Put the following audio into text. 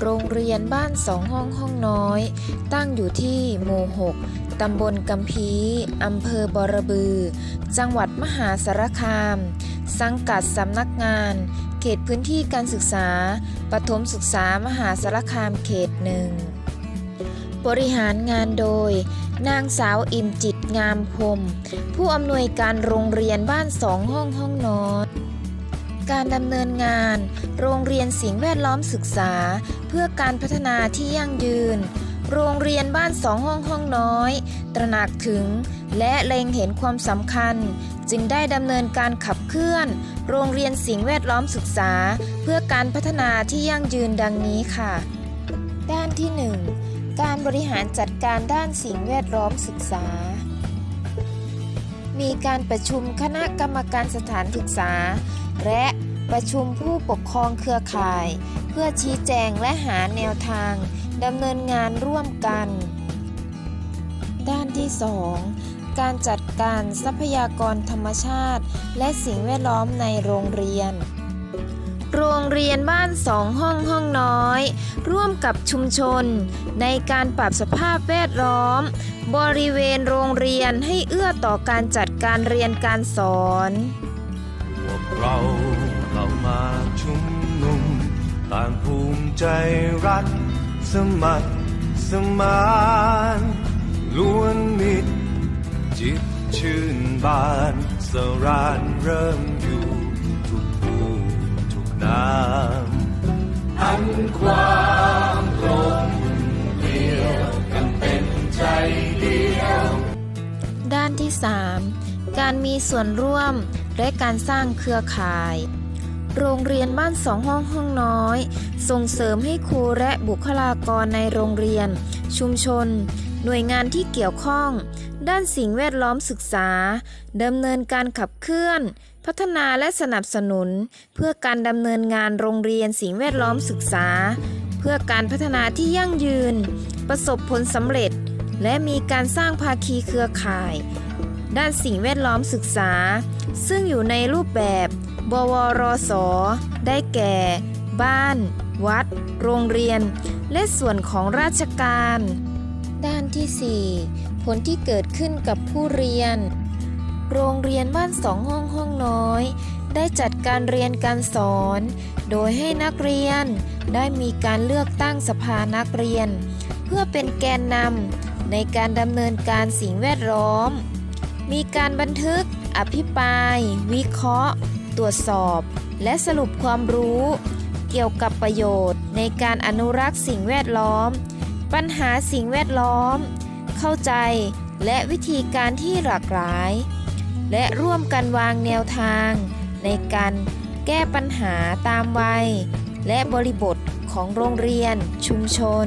โรงเรียนบ้านสองห้องห้องน้อย ตั้งอยู่ที่หมู่ 6 ตำบลกำพีอำเภอบอระบือ จังหวัดมหาสารคาม สังกัดสำนักงาน เขตพื้นที่การศึกษา ปฐมศึกษามหาสารคามเขตหนึ่ง บริหารงานโดย นางสาวอิ่มจิตงามพรมผู้อำนวยการโรงเรียนบ้านสองห้องห้องนอน การดำเนินงาน โรงเรียนสิ่งแวดล้อมศึกษา เพื่อการพัฒนาที่ยั่งยืน โรงเรียนบ้านสองห้องห้องน้อย ตระหนักถึง และเล็งเห็นความสำคัญ จึงได้ดำเนินการขับเคลื่อน โรงเรียนสิ่งแวดล้อมศึกษา เพื่อการพัฒนาที่ยั่งยืนดังนี้ค่ะ ด้านที่ 1 การบริหารจัดการด้านสิ่งแวดล้อมศึกษา มีการประชุมคณะกรรมการสถานศึกษา และประชุมผู้ปกครองเครือข่าย เพื่อชี้แจงและหาแนวทางดำเนินงานร่วมกัน ด้านที่ 2 การจัดการทรัพยากรธรรมชาติ และสิ่งแวดล้อมในโรงเรียน โรงเรียนบ้านสองห้องห้องน้อย ร่วมกับชุมชน ในการปรับสภาพแวดล้อม บริเวณโรงเรียนให้เอื้อต่อการจัดการเรียนการสอนพวกเราเข้ามาชุมนุม ต่างภูมิใจรัก สมัครสมานล้วนมิตรจิตชื่นบานสรานเริ่ม ที่ 3 การมีส่วนร่วมและการสร้างเครือข่าย โรงเรียนบ้านสองห้องห้องน้อย ส่งเสริมให้ครูและบุคลากรในโรงเรียน ชุมชน หน่วยงานที่เกี่ยวข้อง ด้านสิ่งแวดล้อมศึกษาดำเนินการขับเคลื่อน พัฒนาและสนับสนุน เพื่อการดำเนินงานโรงเรียนสิ่งแวดล้อมศึกษา เพื่อการพัฒนาที่ยั่งยืน ประสบผลสำเร็จและมีการสร้างภาคีเครือข่าย ด้านสิ่งแวดล้อมศึกษา ซึ่งอยู่ในรูปแบบ บวรส ได้แก่ บ้าน วัด โรงเรียน และส่วนของราชการ ด้านที่ 4 ผลที่เกิดขึ้นกับผู้เรียน โรงเรียนบ้านสองห้องห้องน้อย ได้จัดการเรียนการสอน โดยให้นักเรียน ได้มีการเลือกตั้งสภานักเรียน เพื่อเป็นแกนนำในการดำเนินการสิ่งแวดล้อม มีการบันทึก อภิปราย วิเคราะห์ ตรวจสอบ และสรุปความรู้ เกี่ยวกับประโยชน์ ในการอนุรักษ์สิ่งแวดล้อม ปัญหาสิ่งแวดล้อม เข้าใจและวิธีการที่หลากหลาย และร่วมกันวางแนวทาง ในการแก้ปัญหาตามวัย และบริบทของโรงเรียน ชุมชน